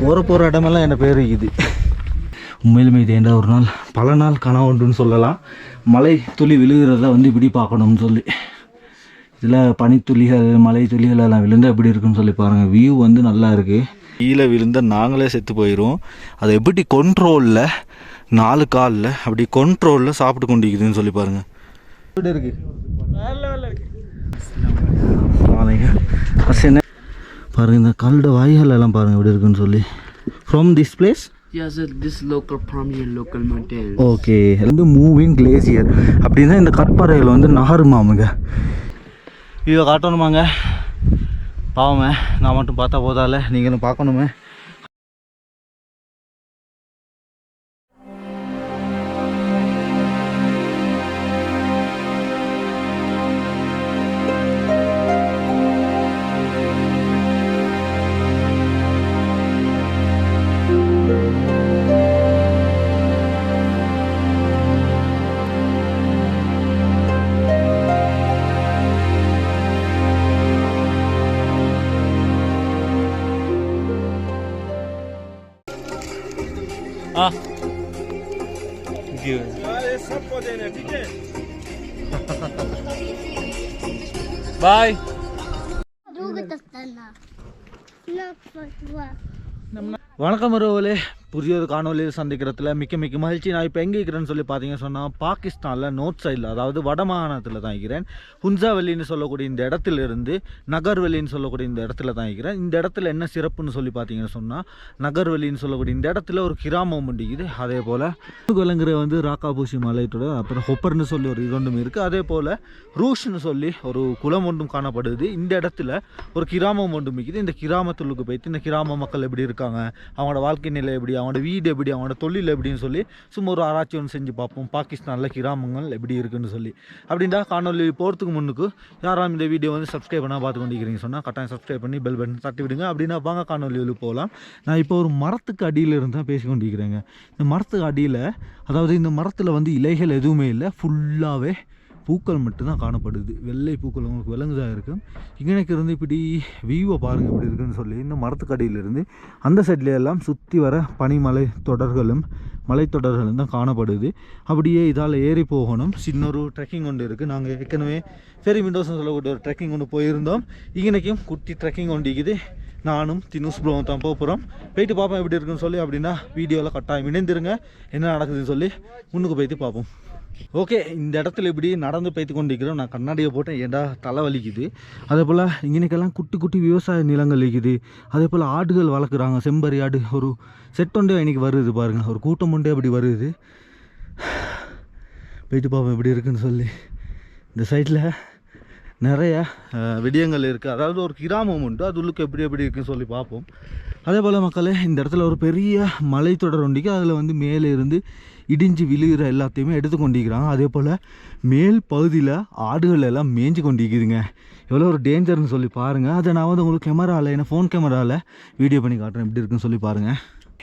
போகிற போகிற இடமெல்லாம் என்ன பேர் இது. உண்மையிலுமே இது ஏண்டா ஒரு நாள்? பல நாள் கனவு உண்டுன்னு சொல்லலாம். மழை துளி விழுகிறத வந்து இப்படி பார்க்கணும்னு சொல்லி. இதில் பனித்துளிகள் மலை துளிகள் எல்லாம் விழுந்தா எப்படி இருக்குன்னு சொல்லி பாருங்கள் வியூ வந்து நல்லா இருக்குது கீழே விழுந்த நாங்களே செத்து போயிடும் அதை எப்படி கொண்ட்ரோலில் நாலு காலில் அப்படி கொண்ட்ரோலில் சாப்பிட்டு கொண்டிருக்குதுன்னு சொல்லி பாருங்கள் எப்படி இருக்கு? என்ன பாருங்க இந்த கல்லோட வாய்கள் எல்லாம் பாருங்க எப்படி இருக்குன்னு சொல்லி. From this place Yeah, sir, this local prominent local mountain. Okay வந்து மூவிங் கிளேசியர் அப்படின்னா இந்த கற்பாறைகள் வந்து நகருமாமுங்க இதை காட்டணுமாங்க? பாவமே நான் மட்டும் பார்த்தா போதால நீங்களும் பார்க்கணுமே. बाय रुक तक ना फटवा வணக்கம் உறவுகளே. புதிய ஒரு காணொலியில் சந்திக்கிறதுல மிக்க மிக்க மகிழ்ச்சி. நான் இப்போ எங்கே இருக்கிறேன்னு சொல்லி பார்த்தீங்க சொன்னால் பாகிஸ்தானில் நோர்த் சைடில் அதாவது வட மாகாணத்தில் தான் இருக்கிறேன். ஹுன்சாவெல்லின்னு சொல்லக்கூடிய இந்த இடத்துல இருந்து நகர்வெளின்னு சொல்லக்கூடிய இந்த இடத்துல தான் இருக்கிறேன். இந்த இடத்துல என்ன சிறப்புன்னு சொல்லி பார்த்தீங்கன்னு சொன்னால் நகர்வெளின்னு சொல்லக்கூடிய இந்த இடத்துல ஒரு கிராமம் முடிக்குது அதே போல் விலங்குற வந்து ராக்காபூசி மலையத்தோட அப்புறம் ஹொப்பர்னு சொல்லி ஒரு இது ஒன்றும் இருக்குது அதே போல் ரூஷ்னு சொல்லி ஒரு குளம் ஒன்றும் காணப்படுது. இந்த இடத்துல ஒரு கிராமம் ஒன்றும் இருக்குது. இந்த கிராமத்துள்ளுக்கு போயிட்டு இந்த கிராம மக்கள் எப்படி இருக்காங்க? அவங்களோட வாழ்க்கை நிலை எப்படி அவங்களோட வீடு எப்படி அவங்களோட தொழில் எப்படின்னு சொல்லி சும்மா ஒரு ஆராய்ச்சி ஒன்று செஞ்சு பார்ப்போம். பாகிஸ்தானில் கிராமங்கள் எப்படி இருக்குன்னு சொல்லி. அப்படின்டா காணொலி போகிறதுக்கு முன்னுக்கு யாராம் இந்த வீடியோ வந்து சப்ஸ்கிரைப் பண்ணால் பார்த்து கொண்டிருக்கிறீங்க சொன்னால் கட்டாயம் சப்ஸ்கிரைப் பண்ணி பெல் பட்டன் தட்டி விடுங்க. அப்படின்னா வாங்க காணொலியில் போகலாம். நான் இப்போ ஒரு மரத்துக்கு அடியில் இருந்து தான் பேசி கொண்டிருக்கிறேங்க. இந்த மரத்துக்கு அடியில் அதாவது இந்த மரத்தில் வந்து இலைகள் எதுவுமே இல்லை. ஃபுல்லாகவே பூக்கள் மட்டும்தான் காணப்படுது. வெள்ளை பூக்கள் உங்களுக்கு விலங்குதாக இருக்கும். இங்கனைக்கு இருந்து இப்படி வியூவை பாருங்கள் இப்படி இருக்குன்னு சொல்லி இந்த மரத்துக்கடியிலிருந்து அந்த சைட்ல எல்லாம் சுற்றி வர பனிமலை தொடர்களும் மலைத்தொடர்களும் தான் காணப்படுது. அப்படியே இதால் ஏறி போகணும். சின்ன ஒரு ட்ரெக்கிங் ஒன்று இருக்குது நாங்கள் ஏற்கனவே ஃபெரி விண்டோஸ்னு சொல்லக்கூடிய ஒரு ட்ரெக்கிங் ஒன்று போயிருந்தோம். இங்கனைக்கும் குட்டி ட்ரெக்கிங் ஒன்று இருக்குது. நானும் தினுஸ் ப்ரோவும் தான் போக போகிறோம் போயிட்டு பார்ப்போம் எப்படி இருக்குன்னு சொல்லி அப்படின்னா வீடியோவில் கட்டாயம் இணைந்திருங்க. என்ன நடக்குதுன்னு சொல்லி முன்னுக்கு போயிட்டு பார்ப்போம் ஓகே இந்த இடத்துல இப்படி நடந்து பயத்து கொண்டிருக்கிறோம். நான் கண்ணாடியை போட்டேன். ஏன்டா தலை வலிக்குது அதே போல் இங்கனைக்கெல்லாம் குட்டி குட்டி விவசாய நிலங்கள் இருக்குது. அதே போல் ஆடுகள் வளர்க்குறாங்க. செம்பரி ஆடு ஒரு செட் ஒன்றே இன்னைக்கு வருது பாருங்கள் ஒரு கூட்டம் ஒன்றே அப்படி வருது. போயிட்டு பார்ப்போம் எப்படி இருக்குன்னு சொல்லி. இந்த சைட்டில் நிறைய விடயங்கள் இருக்குது அதாவது ஒரு கிராமம் உண்டு. அது உள்ளுக்கு எப்படி எப்படி இருக்குன்னு சொல்லி பார்ப்போம். அதே போல் மக்களே இந்த இடத்துல ஒரு பெரிய மலைத்தொடர் ஒண்டிக்கு அதில் வந்து மேலே இருந்து இடிஞ்சு விழுகிற எல்லாத்தையுமே எடுத்து கொண்டிருக்கிறாங்க. அதே போல் மேல் பகுதியில் ஆடுகள் எல்லாம் மேய்ஞ்சு கொண்டிருக்குதுங்க. எவ்வளோ ஒரு டேஞ்சர்னு சொல்லி பாருங்கள் அதை நான் வந்து உங்களுக்கு கேமராவில் என்ன ஃபோன் கேமராவில் வீடியோ பண்ணி காட்டுறேன். எப்படி இருக்குன்னு சொல்லி பாருங்கள்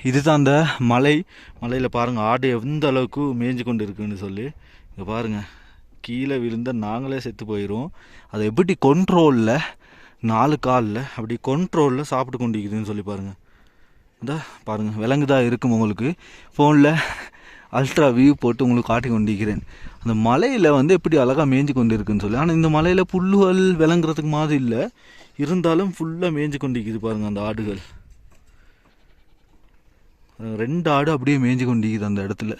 இதுதான் அந்த மலை. மலையில் பாருங்கள் ஆடு எந்த அளவுக்கு மேய்ஞ்சு கொண்டு இருக்குன்னு சொல்லி. இங்கே பாருங்கள் கீழே விழுந்த நாங்களே செத்து போயிடும் அதை எப்படி கொண்ட்ரோலில் நாலு காலில் அப்படி கொண்ட்ரோலில் சாப்பிட்டு கொண்டிருக்குதுன்னு சொல்லி பாருங்கள் இந்த பாருங்கள் விலங்குதா இருக்கும் உங்களுக்கு. ஃபோனில் அல்ட்ரா வியூ போட்டு உங்களுக்கு காட்டி கொண்டிருக்கிறேன். அந்த மலையில் வந்து எப்படி அழகாக மேய்ஞ்சு கொண்டு இருக்குன்னு சொல்லி. ஆனால் இந்த மலையில் புல்லுகள் விளங்குறதுக்கு மாதிரி இல்லை. இருந்தாலும் ஃபுல்லாக மேய்ஞ்சு கொண்டிருக்குது பாருங்கள் அந்த ஆடுகள். ரெண்டு ஆடு அப்படியே மேய்ஞ்சு கொண்டிருக்குது அந்த இடத்துல.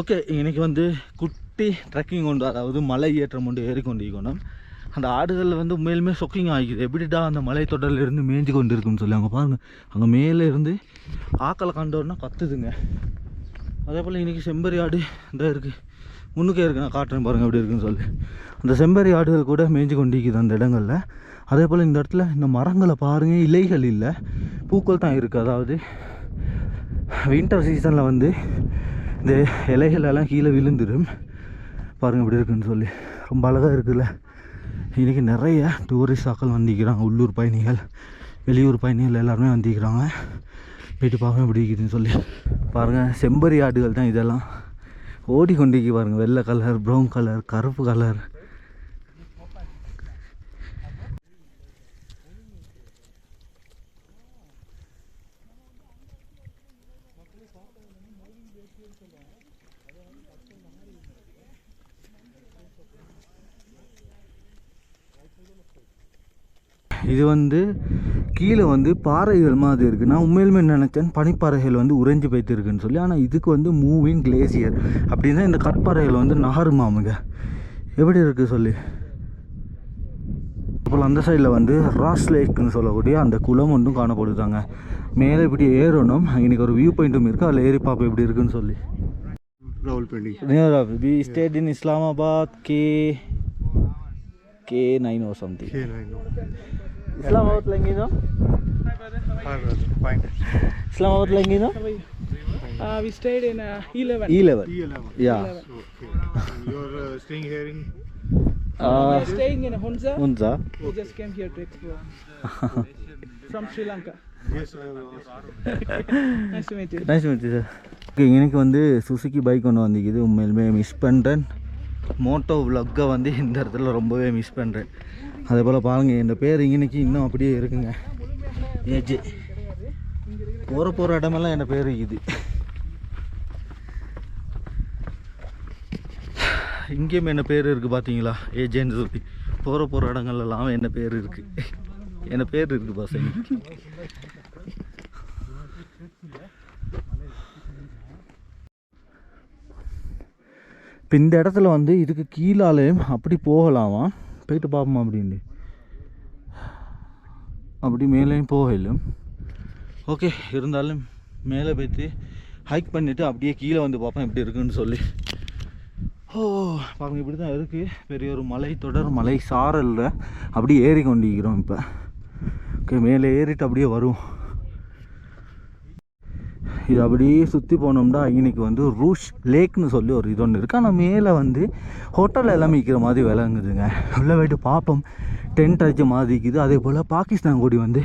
ஓகே இன்னைக்கு வந்து குட் கட்டி ட்ரெக்கிங் உண்டு அதாவது மலை ஏற்றம் கொண்டு ஏறிக்கொண்டிருக்கணும் அந்த ஆடுகள் வந்து மேலுமே சொக்கிங் ஆகிக்குது. எப்படிடா அந்த மலை தொடரில் இருந்து மேய்ஞ்சு கொண்டு இருக்குன்னு சொல்லி அங்கே பாருங்கள் அங்கே மேலே இருந்து ஆக்களை கண்டோன்னா கத்துதுங்க. அதே போல் இன்றைக்கி செம்பரி ஆடு இந்த இருக்குது முன்னுக்கே இருக்கு. நான் காட்டுறேன் பாருங்கள் எப்படி இருக்குன்னு சொல்லி. அந்த செம்பரி ஆடுகள் கூட மேய்ஞ்சு கொண்டிருக்குது அந்த இடங்களில். அதே போல் இந்த இடத்துல இந்த மரங்களை பாருங்கள் இலைகள் இல்லை. பூக்கள் தான் இருக்குது அதாவது வின்டர் சீசனில் வந்து இந்த இலைகள் எல்லாம் கீழே விழுந்துடும் பாருங்கள் இப்படி இருக்குன்னு சொல்லி. ரொம்ப அழகாக இருக்குல்ல. இன்றைக்கி நிறைய டூரிஸ்ட் ஆக்கள் வந்திக்கிறாங்க உள்ளூர் பயணிகள் வெளியூர் பயணிகள் எல்லாருமே வந்திக்கிறாங்க வீட்டு பார்க்க எப்படி இருக்குதுன்னு சொல்லி. பாருங்கள் செம்பரி ஆடுகள் தான் இதெல்லாம். ஓடி கொண்டிருக்கு பாருங்கள் வெள்ளை கலர் ப்ரௌன் கலர் கருப்பு கலர் இது வந்து கீழே வந்து பாறைகள் மாதிரி இருக்குது நான் உண்மையிலுமே நினச்சேன் பனிப்பாறைகள் வந்து உறைஞ்சி போய்த்துருக்குன்னு சொல்லி. ஆனால் இதுக்கு வந்து மூவிங் கிளேசியர் அப்படின்னா இந்த கற்பாறைகள் வந்து நகருமாமுங்க. எப்படி இருக்குது சொல்லி? அப்புறம் அந்த சைடில் வந்து ராஸ் லேக்னு சொல்லக்கூடிய அந்த குளம் ஒன்றும் காணப்படுதாங்க மேலே இப்படி ஏறணும். இன்றைக்கி ஒரு வியூ பாயிண்ட்டும் இருக்குது அதில் ஏறி பார்ப்போம் எப்படி இருக்குன்னு சொல்லி. Near we stayed in Islamabad K K9 or something. Islamabad లంగినో Islamabad లంగినో Uh, we stayed in uh, E11. E11. E11. Yeah. E11. Okay. You're uh, staying here in? Uh, We're staying in Hunza. Hunza. We okay. just came here to explore. From Sri Lanka. Yes, nice to meet you. Nice to meet you, sir. Okay எனக்கு வந்து Suzuki bike ஒன்று வந்துக்குது உண்மையிலுமே miss பண்ணுறேன் Moto விலாக்கை வந்து இந்த இடத்துல ரொம்பவே miss பண்ணுறேன் அதே போல் பாருங்கள் இந்த பேர் இன்னைக்கு இன்னும் அப்படியே இருக்குங்க. ஏஜே போகிற போகிற இடமெல்லாம் என் பேர் இது இங்கேயும் என்ன பேர் இருக்குது பார்த்தீங்களா ஏஜேன்னு சொல்லி. போகிற போகிற இடங்கள்லாம் என்ன பேர் இருக்குது என்ன பேர் இருக்குது பாஸ் இப்போ இந்த இடத்துல வந்து இதுக்கு கீழாலேயும் அப்படி போகலாமா? போயிட்டு பார்ப்போம் அப்படின்ட்டு. அப்படி மேலேயும் போகலும் ஓகே இருந்தாலும் மேலே போய்த்து ஹைக் பண்ணிவிட்டு அப்படியே கீழே வந்து பார்ப்போம் எப்படி இருக்குன்னு சொல்லி. ஓ பாருங்க இப்படி தான் இருக்குது பெரிய ஒரு மலை தொடர் மலை சாரலில் அப்படியே ஏறி கொண்டிருக்கிறோம் இப்போ. ஓகே மேலே ஏறிட்டு அப்படியே வரும் இது அப்படியே சுற்றி போனோம்னா இன்னைக்கு வந்து ரூஷ் லேக்னு சொல்லி ஒரு இது ஒன்று இருக்குது ஆனால் மேலே வந்து ஹோட்டல் எல்லாம் விற்கிற மாதிரி விளங்குதுங்க. உள்ளே போயிட்டு பார்ப்போம் டென்ட் அடிச்ச மாதிரி இருக்குது. அதே போல் பாகிஸ்தான் கொடி வந்து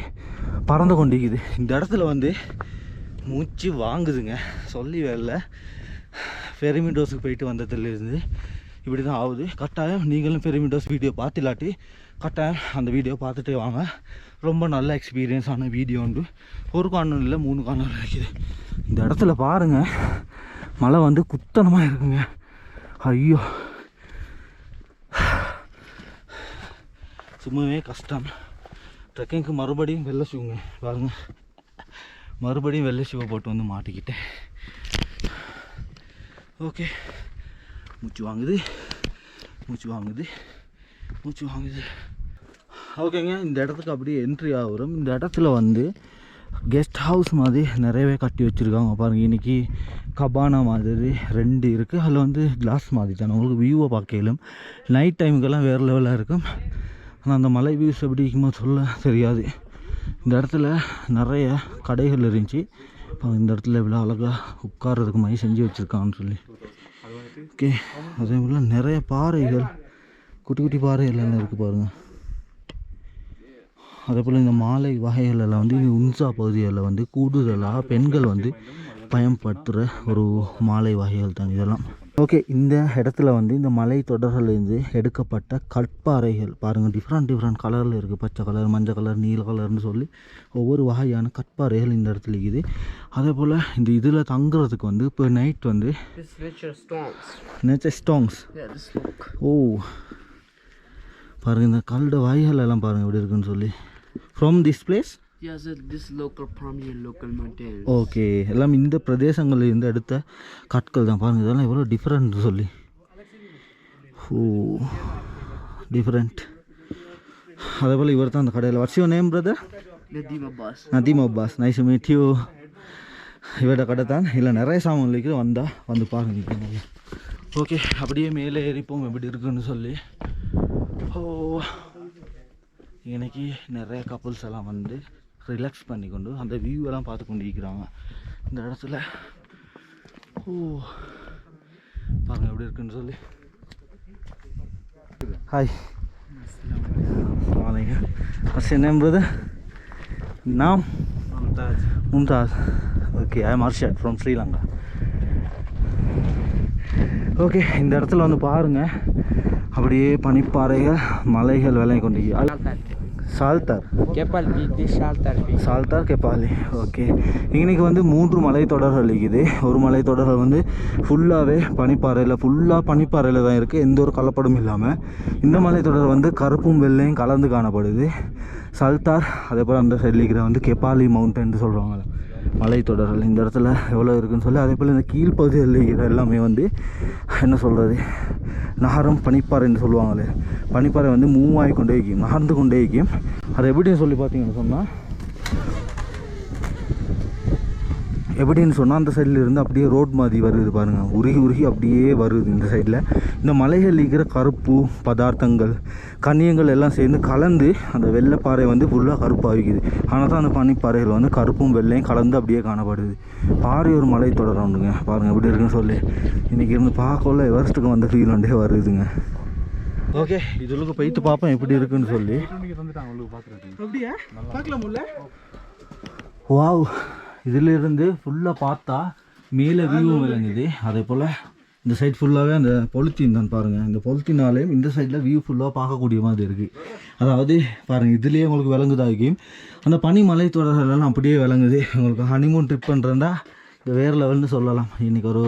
பறந்து கொண்டிருக்குது. இந்த இடத்துல வந்து மூச்சு வாங்குதுங்க. சொல்லி வரல. ஃபெரிமிடோஸுக்கு போயிட்டு வந்ததுலேருந்து இப்படி தான் ஆகுது. கட்டாயம் நீங்களும் ஃபெரிமிடோஸ் வீடியோ பார்த்துலாட்டி கட்டாயம் அந்த வீடியோ பார்த்துட்டே வாங்க. ரொம்ப நல்ல எக்ஸ்பீரியன்ஸான வீடியோண்டு வீடியோ ஒரு கார்னர் இல்லை மூணு கார்னர் இருக்குது. இந்த இடத்துல பாருங்கள் மழை வந்து குத்தனமாக இருக்குங்க. ஐயோ. சும்மாவே கஷ்டம். ட்ரெக்கிங்க்கு மறுபடியும் வெள்ளை ஷூங்க பாருங்கள் மறுபடியும் வெள்ளை ஷூவை போட்டு வந்து மாட்டிக்கிட்டேன் ஓகே மூச்சு வாங்குது. மூச்சு வாங்குது. மூச்சு வாங்குது. ஓகேங்க இந்த இடத்துக்கு அப்படியே என்ட்ரி ஆகுறோம். இந்த இடத்துல வந்து கெஸ்ட் ஹவுஸ் மாதிரி நிறையவே கட்டி வச்சுருக்காங்க. பாருங்கள் இன்றைக்கி கபானா மாதிரி ரெண்டு இருக்குது அதில் வந்து கிளாஸ் மாதிரி தானே. உங்களுக்கு வியூவை பார்க்கலும் நைட் டைமுக்கெல்லாம் வேறு லெவலாக இருக்கும். ஆனால் அந்த மலை வியூஸ் எப்படி இருக்குமோ சொல்ல தெரியாது. இந்த இடத்துல நிறைய கடைகள் இருந்துச்சு. அப்ப இந்த இடத்துல இவ்வளோ அழகாக உட்கார்றதுக்கு மாதிரி செஞ்சு வச்சுருக்காங்கன்னு சொல்லி. ஓகே அதே போல் நிறைய பாறைகள் குட்டி குட்டி பாறைகள் எல்லாம் இருக்குது பாருங்கள் அதே போல் இந்த மாலை வகைகள் எல்லாம் வந்து இந்த உன்சா பகுதிகளில் வந்து கூடுதலாக பெண்கள் வந்து பயன்படுத்துகிற ஒரு மாலை வகைகள் தான் இதெல்லாம். ஓகே இந்த இடத்துல வந்து இந்த மலை தொடர்களிலிருந்து எடுக்கப்பட்ட கற்பாறைகள் பாருங்கள் டிஃப்ரெண்ட் டிஃப்ரெண்ட் கலரில் இருக்குது பச்சை கலர் மஞ்சள் கலர் நீல கலர்னு சொல்லி ஒவ்வொரு வகையான கற்பாறைகள் இந்த இடத்துல இருக்குது. அதே போல் இந்த இதில் தங்குறதுக்கு வந்து இப்போ நைட் வந்து. நேச்சர் ஸ்டாங்ஸ். ஓ பாருங்க இந்த கல்ட வாய்கள் எல்லாம் பாருங்க எப்படி இருக்குன்னு சொல்லி. From this place Yeah, so this local prominent local mountain. Okay எல்லாம் இந்த பிரதேசங்களில் இருந்து எடுத்த கற்கள் தான் பாருங்க. இதெல்லாம் எவ்வளோ டிஃப்ரெண்ட் சொல்லி. ஓ டிஃப்ரெண்ட் அதே போல் இவர் தான் அந்த கடையில். What's your name brother Nadim Abbas. Nadeem Abbas. Nice meet you இவரோட கடை தான். இல்லை நிறைய சாமான் இருக்குது. வந்தால் வந்து பாருங்க ஓகே அப்படியே மேலே ஏறிப்போம். எப்படி இருக்குன்னு சொல்லி. ஓ இன்னைக்கு நிறைய கப்புள்ஸ் எல்லாம் வந்து ரிலாக்ஸ் பண்ணிக்கொண்டு அந்த வியூ எல்லாம் பார்த்து கொண்டு இருக்கிறாங்க இந்த இடத்துல ஓ பாருங்க எப்படி இருக்குன்னு சொல்லி hi name, brother? Nam? Mumtaz. Mumtaz. Okay, I am Arshad from Sri Lanka. Okay இந்த இடத்துல வந்து பாருங்க அப்படியே பனிப்பாறைகள் மலைகள் விளங்கி கொண்டு Shaltar Piti Shaltar Piti. Shaltar கெப்பாலி okay இன்னைக்கு வந்து மூன்று மலைத்தொடர்கள் இருக்குது. ஒரு மலைத்தொடர்கள் வந்து ஃபுல்லாகவே பனிப்பாறையில் ஃபுல்லாக பனிப்பாறையில் தான் இருக்குது எந்த ஒரு கலப்படமும் இல்லாமல் இந்த மலைத்தொடர் வந்து கருப்பும் வெள்ளையும் கலந்து காணப்படுது. சல்தார் அதே போல் அந்த சைடில் இருக்கிற வந்து கெப்பாலி மவுண்டன் சொல்கிறாங்க மலைத்தொடர்கள் இந்த இடத்துல எவ்வளோ இருக்குன்னு சொல்லி அதே போல் இந்த கீழ்ப்பகுதியில் இருக்கிற எல்லாமே வந்து என்ன சொல்கிறது நகரம் பனிப்பாறைன்னு சொல்லுவாங்களே பனிப்பாறை வந்து மூவ் ஆகி கொண்டே இருக்கும் நகர்ந்து கொண்டே இருக்கும் அது எப்படின்னு சொல்லி பார்த்தீங்கன்னு சொன்னால் எப்படின்னு சொன்னால் அந்த சைடில் இருந்து அப்படியே ரோட் மாதிரி வருது பாருங்கள் உருகி உருகி அப்படியே வருது இந்த சைடில் இந்த மலைகள் இருக்கிற கருப்பு பதார்த்தங்கள் கனியங்கள் எல்லாம் சேர்ந்து கலந்து அந்த வெள்ளைப்பாறை வந்து ஃபுல்லாக கருப்பாகிக்குது. ஆனால் தான் அந்த பனிப்பாறைகள் வந்து கருப்பும் வெள்ளையும் கலந்து அப்படியே காணப்படுது. பாறை ஒரு மலை தொடர் உண்டுங்க பாருங்கள் எப்படி இருக்குன்னு சொல்லி. இன்றைக்கி இருந்து பார்க்கல எவரெஸ்ட்டுக்கு வந்த ஃபீல் ஒன்றே வருதுங்க. ஓகே இதுலுக்கு போயிட்டு பார்ப்போம் எப்படி இருக்குன்னு சொல்லி. அப்படியா? பார்க்கலாம்ல வாவ் இதிலிருந்து ஃபுல்லாக பார்த்தா மேலே வியூ விளங்குது. அதே போல் இந்த சைட் ஃபுல்லாகவே அந்த பொலித்தீன் தான் பாருங்கள் இந்த பொலித்தீனாலேயும் இந்த சைடில் வியூ ஃபுல்லாக பார்க்கக்கூடிய மாதிரி இருக்குது அதாவது பாருங்கள் இதுலேயே உங்களுக்கு விளங்குதாகும் அந்த பனி மலை தொடர்களெல்லாம் அப்படியே விளங்குது. உங்களுக்கு ஹனிமூன் ட்ரிப் பண்ணுறதா இது வேறு லெவல்னு சொல்லலாம். இன்றைக்கி ஒரு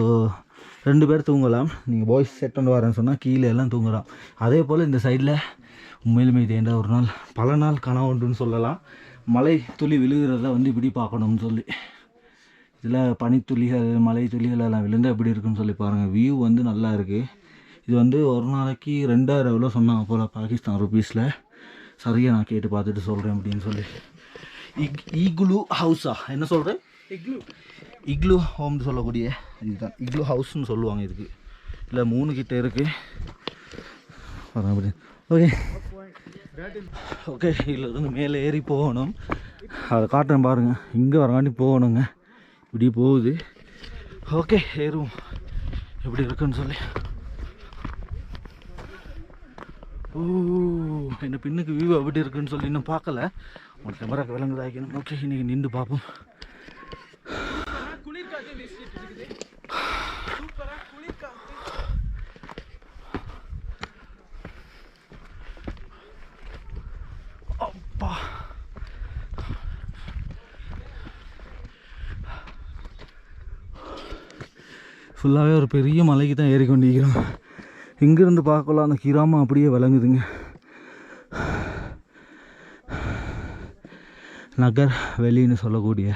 ரெண்டு பேர் தூங்கலாம். நீங்கள் பாய்ஸ் செட் பண்ணி வரேன்னு சொன்னால் கீழே எல்லாம் தூங்கலாம். அதே போல் இந்த சைடில் உண்மையிலுமே இது ஏண்டா ஒரு நாள்? பல நாள் கனவு உண்டுன்னு சொல்லலாம். மலை துளி விழுகிறத வந்து இப்படி பார்க்கணும்னு சொல்லி. இதில் பனித்துளிகள் மலை துளிகள் எல்லாம் விழுந்து எப்படி இருக்குன்னு சொல்லி பாருங்கள் வியூ வந்து நல்லா இருக்குது இது வந்து ஒரு நாளைக்கு ரெண்டாயிரம் எவ்வளோ சொன்னாங்க போல் பாகிஸ்தான் ருபீஸில் சரியாக நான் கேட்டு பார்த்துட்டு சொல்கிறேன் அப்படின்னு சொல்லி. இக் ஈகுலு ஹவுஸா என்ன சொல்கிறேன் இக்லு. இக்லு ஹோம்னு சொல்லக்கூடிய இதுதான். இக்லு ஹவுஸ்னு சொல்லுவாங்க இதுக்கு. இல்லை மூணு கிட்ட இருக்குது ஓகே ஓகே இதிலிருந்து மேலே ஏறி போகணும். அதை காட்டுறேன் பாருங்கள் இங்கே வரங்காட்டி போகணுங்க. இப்படி போகுது. ஓகே ஏறுவோம். எப்படி இருக்குன்னு சொல்லி. ஓ என்ன பின்னுக்கு வியூ எப்படி இருக்குன்னு சொல்லி. இன்னும் பார்க்கல. உங்கள் கேமராக்கு விளங்குதாக்கணும் ஓகே இன்னைக்கு நின்று பார்ப்போம். அப்பா ஃபுல்லாகவே ஒரு பெரிய மலைக்கு தான் ஏறி கொண்டிருக்கிறோம். இங்கேருந்து பார்க்கலாம் அந்த கிராமம் அப்படியே விளங்குதுங்க. நகர் வெளின்னு சொல்லக்கூடிய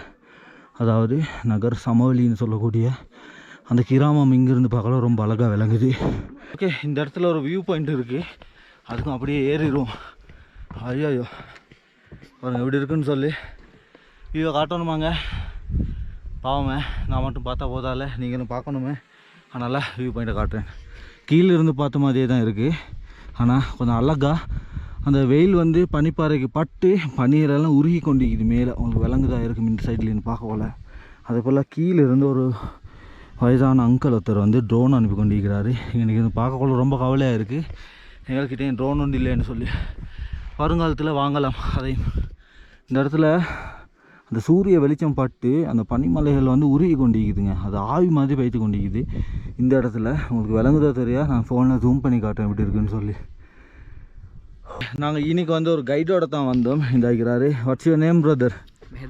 அதாவது நகர் சமவெளின்னு சொல்லக்கூடிய அந்த கிராமம் இங்கேருந்து பார்க்கலாம் ரொம்ப அழகாக விளங்குது. ஓகே இந்த இடத்துல ஒரு வியூ பாயிண்ட் இருக்குது அதுக்கும் அப்படியே ஏறிடுவோம். ஐயோ பாருங்க எப்படி இருக்குன்னு சொல்லி வியூவை காட்டணுமாங்க? பாவமே நான் மட்டும் பார்த்தா போதால நீங்களும் பார்க்கணுமே. அதனால் வியூ பாயிண்ட்டை காட்டுறேன். கீழே இருந்து பார்த்த மாதிரியே தான் இருக்குது ஆனால் கொஞ்சம் அழகாக அந்த வெயில் வந்து பனிப்பாறைக்கு பட்டு பனிரெல்லாம் உருகி கொண்டிருக்குது மேலே. உங்களுக்கு விலங்குதா இருக்கும் இந்த சைட்லேருந்து பார்க்க போல. அதே போல் கீழே இருந்து ஒரு வயதான அங்கிள் ஒருத்தர் வந்து ட்ரோன் அனுப்பி கொண்டிருக்கிறாரு. எனக்கு இது பார்க்கக்குள்ள ரொம்ப கவலையாக இருக்குது எங்கள்கிட்ட ட்ரோன் ஒன்று இல்லைன்னு சொல்லி வருங்காலத்தில் வாங்கலாம். அதையும். இந்த இடத்துல அந்த சூரிய வெளிச்சம் பட்டு அந்த பனிமலைகள் வந்து உருகி கொண்டிருக்குதுங்க. அது ஆவி மாதிரி பைத்து கொண்டிருக்குது. இந்த இடத்துல உங்களுக்கு விளங்குதா தெரியா? நான் ஃபோனில் ஜூம் பண்ணி காட்டுறேன் எப்படி இருக்குன்னு சொல்லி. நாங்கள் இன்னைக்கு வந்து ஒரு கைடோட தான் வந்தோம். இந்த இருக்கிறாரு what's your name brother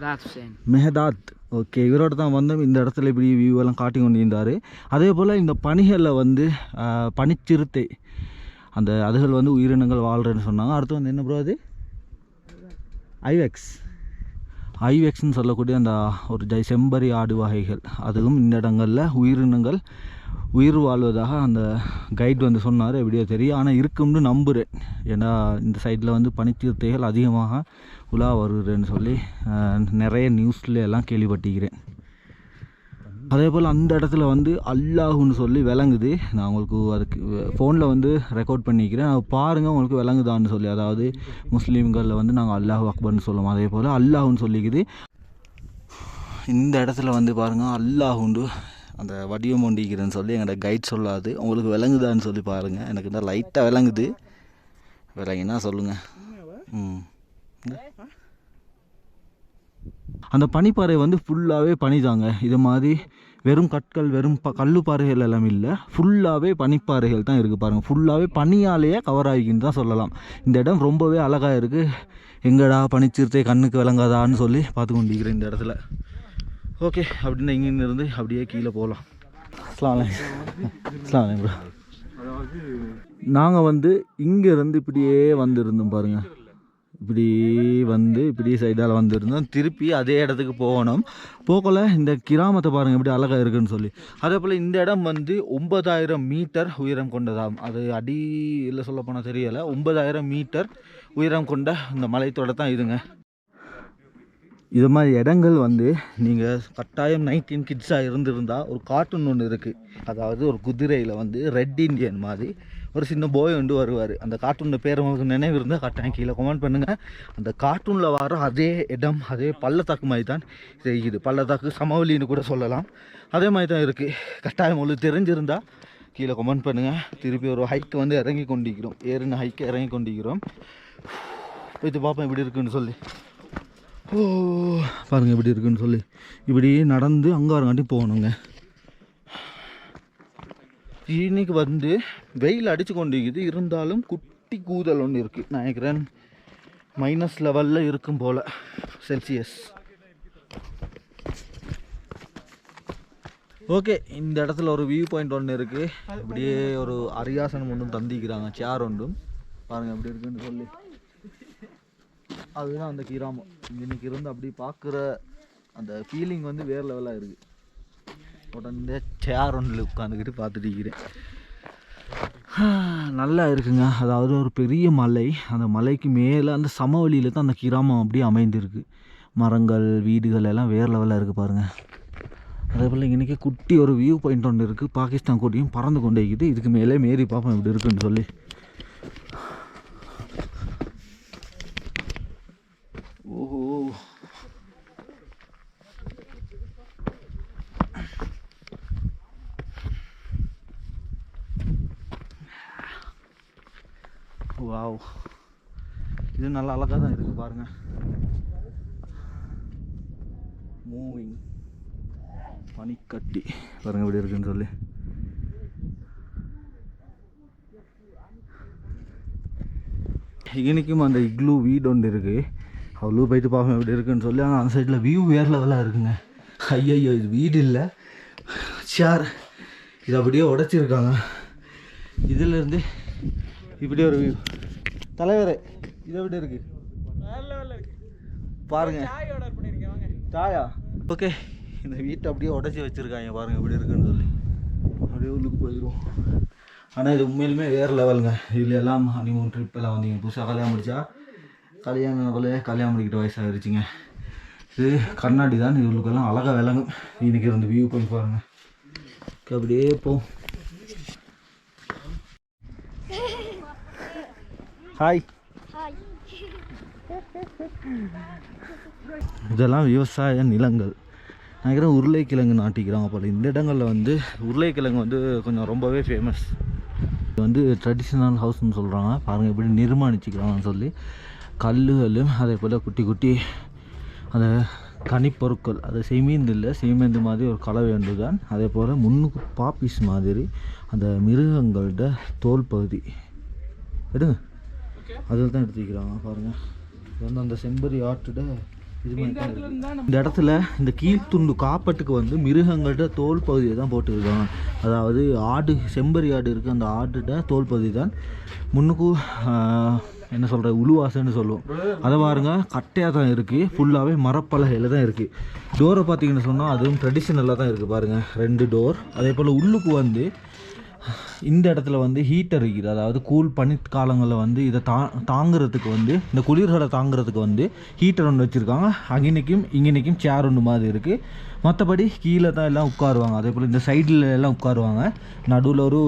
Hussain. Mehdad okay இவரோட தான் வந்தோம். இந்த இடத்துல இப்படி வியூ எல்லாம் காட்டி கொண்டு இருந்தார் அதே போல் இந்த பனிகளில் வந்து பனிச்சிறுத்தை. அந்த அதுகள் வந்து உயிரினங்கள் வாழ்கிறேன்னு சொன்னாங்க. அடுத்து வந்து என்ன ப்ரோ அது? ஐவெக்ஸ் ஐவெக்ஸ்னு சொல்லக்கூடிய அந்த ஒரு ஜை செம்பரி ஆடு வகைகள். அதுவும் இந்த இடங்களில் உயிரினங்கள் உயிர் வாழ்வதாக அந்த கைட் வந்து சொன்னார். எப்படியோ தெரியும். ஆனால் இருக்கும்னு நம்புகிறேன் ஏன்னா இந்த சைடில் வந்து பனித்தீர்த்தைகள் அதிகமாக உலா வருகிறேன்னு சொல்லி நிறைய நியூஸ்ல எல்லாம் கேள்விப்பட்டிருக்கிறேன். அதே போல் அந்த இடத்துல வந்து அல்லாஹுன்னு சொல்லி விளங்குது. நான் உங்களுக்கு அதுக்கு ஃபோனில் வந்து ரெக்கார்ட் பண்ணிக்கிறேன். அது பாருங்கள் உங்களுக்கு விளங்குதான்னு சொல்லி. அதாவது முஸ்லீம்களில் வந்து நாங்கள் அல்லாஹ் அக்பர்னு சொல்லுவோம். அதே போல் அல்லாஹுன்னு சொல்லிக்குது. இந்த இடத்துல வந்து பாருங்கள் அல்லாஹுண்டு அந்த வடிவம் ஒண்டிக்கிறேன்னு சொல்லி எங்கள்கிட்ட கைட் சொல்லாது. உங்களுக்கு விளங்குதான்னு சொல்லி பாருங்கள் எனக்கு தான் லைட்டாக விளங்குது. விளங்கினா சொல்லுங்கள் ம். அந்த பனிப்பாறை வந்து ஃபுல்லாகவே பனிதாங்க. இது மாதிரி வெறும் கற்கள் வெறும் ப கல்லுப்பாறைகள் எல்லாம் இல்லை. ஃபுல்லாகவே பனிப்பாறைகள் தான் இருக்குது பாருங்கள் ஃபுல்லாகவே பனியாலேயே கவர் ஆகிக்குன்னு தான் சொல்லலாம். இந்த இடம் ரொம்பவே அழகாக இருக்குது எங்கடா பனிச்சிருத்தை கண்ணுக்கு விளங்காதான்னு சொல்லி பார்த்து கொண்டிருக்கிறேன் இந்த இடத்துல. ஓகே அப்படின்னு இங்கிருந்து இருந்து அப்படியே கீழே போகலாம். அஸ்லாம் அஸ்லாம் ப்ரோ. நாங்கள் வந்து இங்கேருந்து இப்படியே வந்திருந்தோம் பாருங்கள் இப்படி வந்து இப்படி சைடால் வந்திருந்தோம். திருப்பி அதே இடத்துக்கு போகணும். போகல இந்த கிராமத்தை பாருங்கள் எப்படி அழகாக இருக்குன்னு சொல்லி. அதே போல் இந்த இடம் வந்து ஒன்பதாயிரம் மீட்டர் உயரம் கொண்டதாகும் அது அடி இல்லை சொல்ல போனால் தெரியலை. ஒன்பதாயிரம் மீட்டர் உயரம் கொண்ட இந்த மலைத்தோட தான் இதுங்க. இது மாதிரி இடங்கள் வந்து நீங்கள் கட்டாயம் நைன்டீன் கிட்ஸாக இருந்திருந்தால் ஒரு கார்ட்டூன் ஒன்று இருக்குது அதாவது ஒரு குதிரையில் வந்து ரெட் இண்டியன் மாதிரி ஒரு சின்ன போய் வந்து வருவார். அந்த கார்ட்டூனில் பேர் உங்களுக்கு நினைவு இருந்தால் கட்டாயம் கீழே கமெண்ட் பண்ணுங்கள் அந்த கார்ட்டூனில் வர அதே இடம் அதே பள்ளத்தாக்கு மாதிரி தான் செய்யுது பள்ளத்தாக்கு சமவெளின்னு கூட சொல்லலாம். அதே மாதிரி தான் இருக்குது கட்டாயம் உங்களுக்கு தெரிஞ்சிருந்தால் கீழே கமெண்ட் பண்ணுங்கள் திருப்பி ஒரு ஹைக்கு வந்து இறங்கி கொண்டிருக்கிறோம். ஏறுன ஹைக்கு இறங்கி கொண்டிருக்கிறோம். போயிட்டு பார்ப்போம் எப்படி இருக்குன்னு சொல்லி. ஓ பாருங்க எப்படி இருக்குன்னு சொல்லி. இப்படி நடந்து அங்கே வரங்காட்டி போகணுங்க. இன்னைக்கு வந்து வெயில் அடிச்சு கொண்டிருக்குது. இருந்தாலும் குட்டி கூதல் ஒன்று இருக்குது நினைக்கிறேன் மைனஸ் லெவலில் இருக்கும் போல். செல்சியஸ் ஓகே இந்த இடத்துல ஒரு வியூ பாயிண்ட் ஒன்று இருக்குது அப்படியே ஒரு அரியாசனம் ஒன்றும் தந்திக்கிறாங்க சேர் ஒன்றும். பாருங்கள் எப்படி இருக்குன்னு சொல்லி. அதுதான் அந்த கிராமம். இன்னைக்கு இருந்து அப்படி பார்க்குற அந்த ஃபீலிங் வந்து வேறு லெவலாக இருக்குது உடனே சேர் ஒன்றில் உட்காந்துக்கிட்டு பார்த்துட்டு இருக்கிறேன். நல்லா இருக்குங்க. அதாவது ஒரு பெரிய மலை. அந்த மலைக்கு மேலே அந்த சமவெளியில் தான் அந்த கிராமம் அப்படியே அமைந்திருக்கு. மரங்கள் வீடுகள் எல்லாம் வேறு லெவலில் இருக்குது பாருங்கள் அதே போல் இன்றைக்கி குட்டி ஒரு வியூ பாயிண்ட் ஒன்று இருக்குது பாகிஸ்தான் கூட்டியும் பறந்து கொண்டே இருக்குது. இதுக்கு மேலே மேரி பார்ப்போம் இப்படி இருக்குன்னு சொல்லி ஓஹோ வாவ் இது நல்லா அழகாக தான் இருக்குது பாருங்கள் மூவிங் பனிக்கட்டி பாருங்க எப்படி இருக்குன்னு சொல்லி. இன்றைக்கும் அந்த இக்லூ வீடு ஒன்று இருக்குது அவ்வளோ போயிட்டு பார்ப்போம் எப்படி இருக்குன்னு சொல்லி. ஆனால் அந்த சைடில் வியூ வேறு லெவலாக இருக்குங்க. ஐயையோ இது வீடு இல்லை. சேர் இது அப்படியே உடைச்சிருக்காங்க. இதிலேருந்து இப்படி ஒரு வியூ தலைவரே இது எப்படி இருக்கு? பாருங்க. சாயா ஓகே இந்த வீட்டை அப்படியே உடச்சி வச்சுருக்காங்க பாருங்க எப்படி இருக்குன்னு சொல்லி. அப்படியே உள்ளுக்கு போயிடுவோம். ஆனால் இது உண்மையிலுமே வேறு லெவலுங்க இதில் எல்லாம் ஹனிமூன் ட்ரிப் எல்லாம் வந்தீங்க. புதுசாக கல்யாணம் முடிச்சா? கல்யாணம் போல கல்யாணம் முடிக்கிட்ட வயசாகிருச்சுங்க இது கண்ணாடி தான். இவங்களுக்கெல்லாம் அழகாக விளங்கும். இன்னைக்கு இருந்து வியூ போய் பாருங்க. அப்படியே போ ஹாய் ஹாய் இதெல்லாம் விவசாய நிலங்கள். நினைக்கிறேன் உருளைக்கிழங்கு நாட்டிக்கிறாங்க போல இந்த இடங்களில் வந்து உருளைக்கிழங்கு வந்து கொஞ்சம் ரொம்பவே ஃபேமஸ் இது வந்து ட்ரெடிஷ்னல் ஹவுஸ்னு சொல்கிறாங்க பாருங்கள் எப்படி நிர்மாணிச்சுக்கிறாங்கன்னு சொல்லி கல்லுகளும் அதே போல் குட்டி குட்டி அந்த கனிப்பொருட்கள் அது செமீந்து இல்லை செமீந்து மாதிரி ஒரு கலவை ஒன்று தான் அதே போல் முன்னுக்கு பாப்பீஸ் மாதிரி அந்த மிருகங்களோட தோல் பகுதி. எடுங்க. அதில் தான் எடுத்துக்கிறாங்க பாருங்கள் இது வந்து அந்த செம்பரி ஆட்டோட இந்த இடத்துல இந்த கீழ்த்துண்டு காப்பட்டுக்கு வந்து மிருகங்கள்ட தோல் பகுதியை தான் போட்டுருக்காங்க. அதாவது ஆடு செம்பரி ஆடு இருக்குது அந்த ஆடுட தோல் பகுதி தான். முன்னுக்கு என்ன சொல்கிற உழுவாசன்னு சொல்லுவோம். அதை பாருங்க கட்டையாக தான் இருக்குது ஃபுல்லாகவே மரப்பலகையில் தான் இருக்குது டோரை பார்த்தீங்கன்னு சொன்னால் அதுவும் ட்ரெடிஷ்னலாக தான் இருக்குது பாருங்கள் ரெண்டு டோர் அதே போல் உள்ளுக்கு வந்து இந்த இடத்துல வந்து ஹீட்டர் இருக்குது அதாவது கூல் பனிக்காலங்களில் வந்து இதை தா தாங்குறதுக்கு வந்து இந்த குளிர்களை தாங்குறதுக்கு வந்து ஹீட்டர் ஒன்று வச்சுருக்காங்க. அங்கினைக்கும் இங்கினைக்கும் சேர் ஒன்று மாதிரி இருக்குது மற்றபடி கீழே தான் எல்லாம் உட்காருவாங்க. அதே போல் இந்த சைடில் எல்லாம் உட்காருவாங்க. நடுவில் ஒரு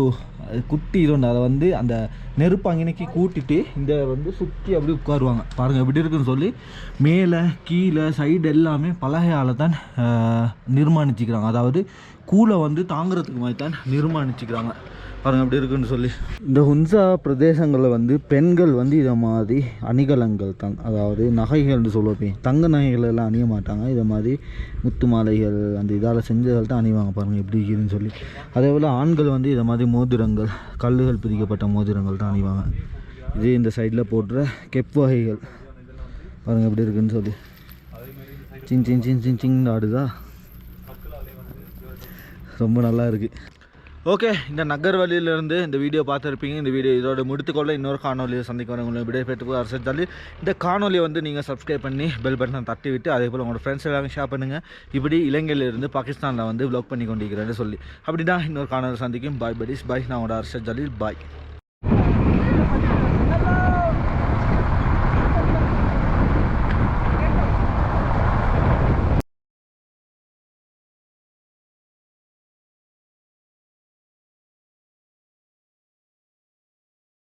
குட்டி இது ஒன்று அதை வந்து அந்த நெருப்பு அங்கினைக்கு கூட்டிட்டு இந்த வந்து சுற்றி அப்படி உட்காருவாங்க. பாருங்கள் எப்படி இருக்குன்னு சொல்லி மேலே கீழே சைடு எல்லாமே பலகையால் தான் அஹ், நிர்மாணிச்சுக்கிறாங்க. அதாவது கூலை வந்து தாங்குறதுக்கு மாதிரி தான் நிர்மாணிச்சுக்கிறாங்க. பாருங்க எப்படி இருக்குன்னு சொல்லி. இந்த ஹுன்சா பிரதேசங்களில் வந்து பெண்கள் வந்து இதை மாதிரி அணிகலங்கள் தங் அதாவது நகைகள்னு சொல்லுவோம் தங்க நகைகள் எல்லாம் அணிய மாட்டாங்க. இதை மாதிரி முத்து மாலைகள் அந்த இதால் செஞ்சதால் தான் அணிவாங்க பாருங்கள் எப்படி இருக்குதுன்னு சொல்லி. அதே போல் ஆண்கள் வந்து இதை மாதிரி மோதிரங்கள் கல்லுகள் பிரிக்கப்பட்ட மோதிரங்கள் தான் அணிவாங்க. இதே இந்த சைடில் போடுற கெப் வகைகள். பாருங்கள் எப்படி இருக்குன்னு சொல்லி. சின் சின் சின் சின் சின் ஆடுதா? ரொம்ப நல்லா இருக்குது ஓகே இந்த நகர்வழியிலிருந்து இந்த வீடியோ பார்த்துருப்பீங்க. இந்த வீடியோ இதோட முடித்துக்கொள்ள இன்னொரு காணொலியை சந்திக்க வரேன் உங்களை விடைய பெற்று அரசு தள்ளி இந்த காணொலியை வந்து நீங்கள் சப்ஸ்கிரைப் பண்ணி பெல் பட்டனை தட்டி விட்டு அதே போல் உங்களோட ஃப்ரெண்ட்ஸ் எல்லாமே ஷேர் பண்ணுங்கள் இப்படி இலங்கையிலிருந்து பாகிஸ்தானில் வந்து வ்ளாக் பண்ணி கொண்டிருக்கிறேன்னு சொல்லி. அப்படின்னா இன்னொரு காணொலி சந்திக்கும். பாய் படிஸ் பாய் நான் உங்களோட அரசு ஜலீல். பாய்